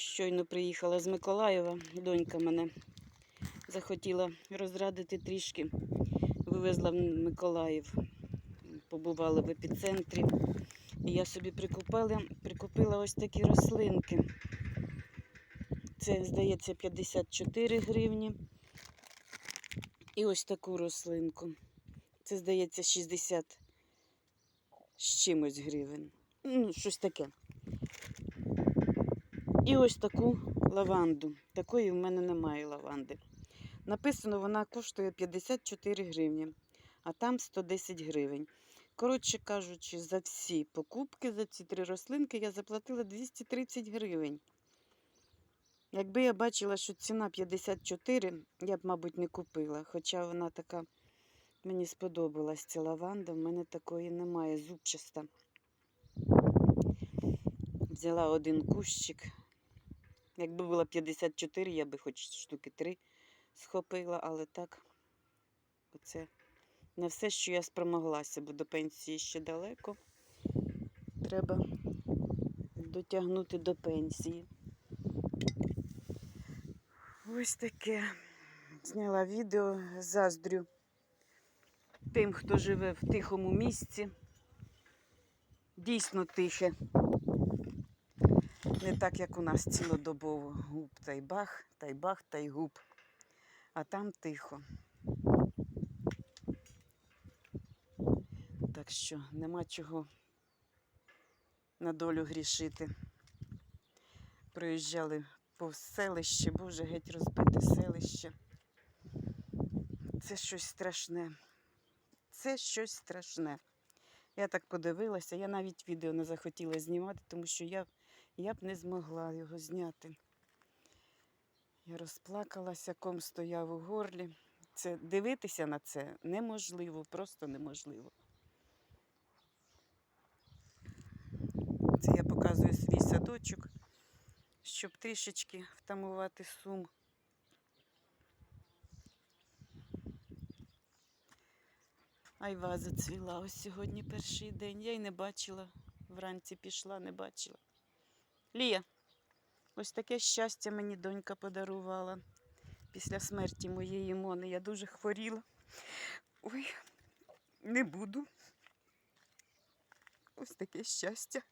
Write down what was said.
Щойно приїхала з Миколаєва, донька мене захотіла розрадити трішки. Вивезла в Миколаїв, побувала в епіцентрі. І я собі прикупила, прикупила ось такі рослинки. Це, здається, 54 гривні. І ось таку рослинку. Це, здається, 60 з чимось гривень. Ну, щось таке. І ось таку лаванду. Такої в мене немає лаванди. Написано, вона коштує 54 гривні, а там 110 гривень. Коротше кажучи, за всі покупки, за ці три рослинки я заплатила 230 гривень. Якби я бачила, що ціна 54, я б, мабуть, не купила. Хоча вона така, мені сподобалась ця лаванда, в мене такої немає, зубчаста. Взяла один кущик. Якби було 54, я би хоч штуки три схопила, але так, оце не все, що я спромоглася, бо до пенсії ще далеко. Треба дотягнути до пенсії. Ось таке. Зняла відео, заздрю тим, хто живе в тихому місці. Дійсно тихе. Не так, як у нас цілодобово. Губ та й бах, та й бах, та й губ. А там тихо. Так що нема чого на долю грішити. Проїжджали повз селище, боже, геть розбите селище. Це щось страшне. Це щось страшне. Я так подивилася, я навіть відео не захотіла знімати, тому що я, я б не змогла його зняти. Я розплакалася, ком стояв у горлі. Це дивитися на це неможливо, просто неможливо. Це я показую свій садочок, щоб трішечки втамувати сум. Айва зацвіла ось сьогодні перший день. Я й не бачила. Вранці пішла, не бачила. Лія, ось таке щастя мені донька подарувала після смерті моєї Мони. Я дуже хворіла. Ой, не буду. Ось таке щастя.